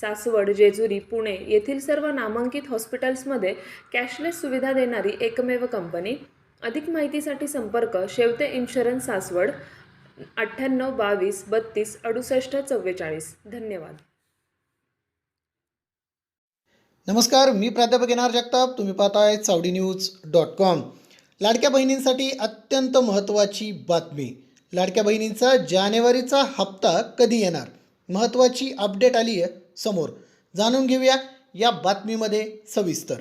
सासवड जेजुरी पुणे येथील सर्व नामांकित हॉस्पिटल्समध्ये कॅशलेस सुविधा देणारी एकमेव कंपनी. अधिक माहितीसाठी संपर्क शेवते इन्शुरन्स सासवड अठ्ठ्याण्णव बावीस बत्तीस अडुसष्ट चव्वेचाळीस. धन्यवाद. नमस्कार मी प्राध्यापक येणार जगताप. तुम्ही पाहताय चावडी न्यूज डॉट कॉम. लाडक्या बहिणींसाठी अत्यंत महत्त्वाची बातमी. लाडक्या बहिणींचा जानेवारीचा हप्ता कधी येणार? महत्त्वाची अपडेट आली आहे समोर. जाणून घेऊया या बातमीमध्ये सविस्तर.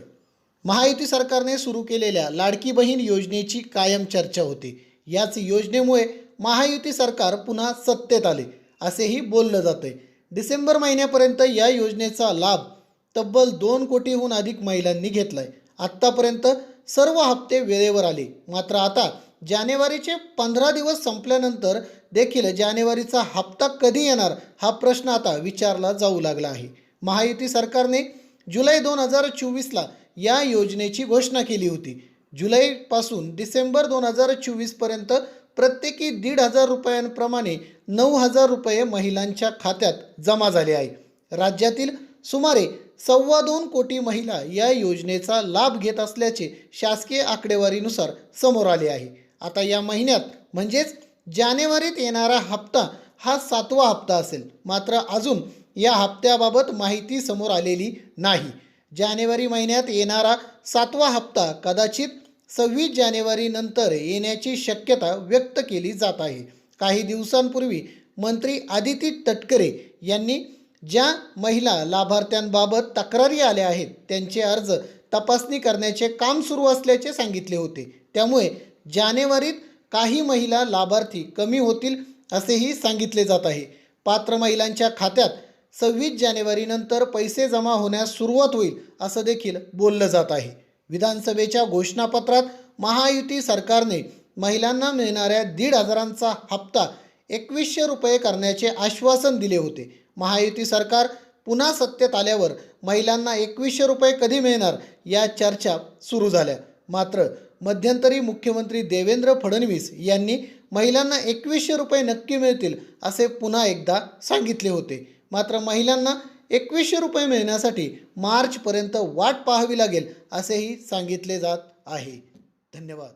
महायुती सरकारने सुरू केलेल्या लाडकी बहीण योजनेची कायम चर्चा होती. याच योजनेमुळे महायुती सरकार पुन्हा सत्तेत आले असेही बोललं जातंय. डिसेंबर महिन्यापर्यंत या योजनेचा लाभ तब्बल दोन कोटीहून अधिक महिलांनी घेतलाय. आत्तापर्यंत सर्व हप्ते वेळेवर आले. मात्र आता जानेवारीचे पंधरा दिवस संपल्यानंतर देखील जानेवारीचा हप्ता कधी येणार हा प्रश्न आता विचारला जाऊ लागला आहे. महायुती सरकारने जुलै दोन हजार चोवीसला या योजनेची घोषणा केली होती. जुलैपासून डिसेंबर दोन हजार चोवीसपर्यंत प्रत्येकी दीड हजार रुपयांप्रमाणे नऊ हजार रुपये महिलांच्या खात्यात जमा झाले आहे. राज्यातील सुमारे सव्वा दोन कोटी महिला या योजनेचा लाभ घेत असल्याचे शासकीय आकडेवारीनुसार समोर आले आहे. आता या महिन्यात म्हणजेच जानेवारीत येणारा हप्ता हा सातवा हप्ता असेल. मात्र अजून या हप्त्याबाबत माहिती समोर आलेली नाही. जानेवारी महिन्यात येणारा सातवा हप्ता कदाचित सव्वीस जानेवारीनंतर येण्याची शक्यता व्यक्त केली जात आहे. काही दिवसांपूर्वी मंत्री आदिती तटकरे यांनी ज्या महिला लाभार्थ्यांबाबत तक्रारी आल्या आहेत त्यांचे अर्ज तपासणी करण्याचे काम सुरू असल्याचे सांगितले होते. त्यामुळे जानेवारीत काही महिला लाभार्थी कमी होतील असेही सांगितले जात आहे. पात्र महिलांच्या खात्यात सव्वीस जानेवारीनंतर पैसे जमा होण्यास सुरुवात होईल असं देखील बोललं जात आहे. विधानसभेच्या घोषणापत्रात महायुती सरकारने महिलांना मिळणाऱ्या दीड हजारांचा हप्ता एकवीसशे रुपये करण्याचे आश्वासन दिले होते. महायुती सरकार पुन्हा सत्तेत आल्यावर महिलांना एकवीसशे रुपये कधी मिळणार या चर्चा सुरू झाल्या. मात्र मध्यंतरी मुख्यमंत्री देवेंद्र फडणवीस यांनी महिलांना एकवीसशे रुपये नक्की मिळतील असे पुन्हा एकदा सांगितले होते. मात्र महिलांना एकवीसशे रुपये मिळण्यासाठी मार्चपर्यंत वाट पाहावी लागेल असेही सांगितले जात आहे. धन्यवाद.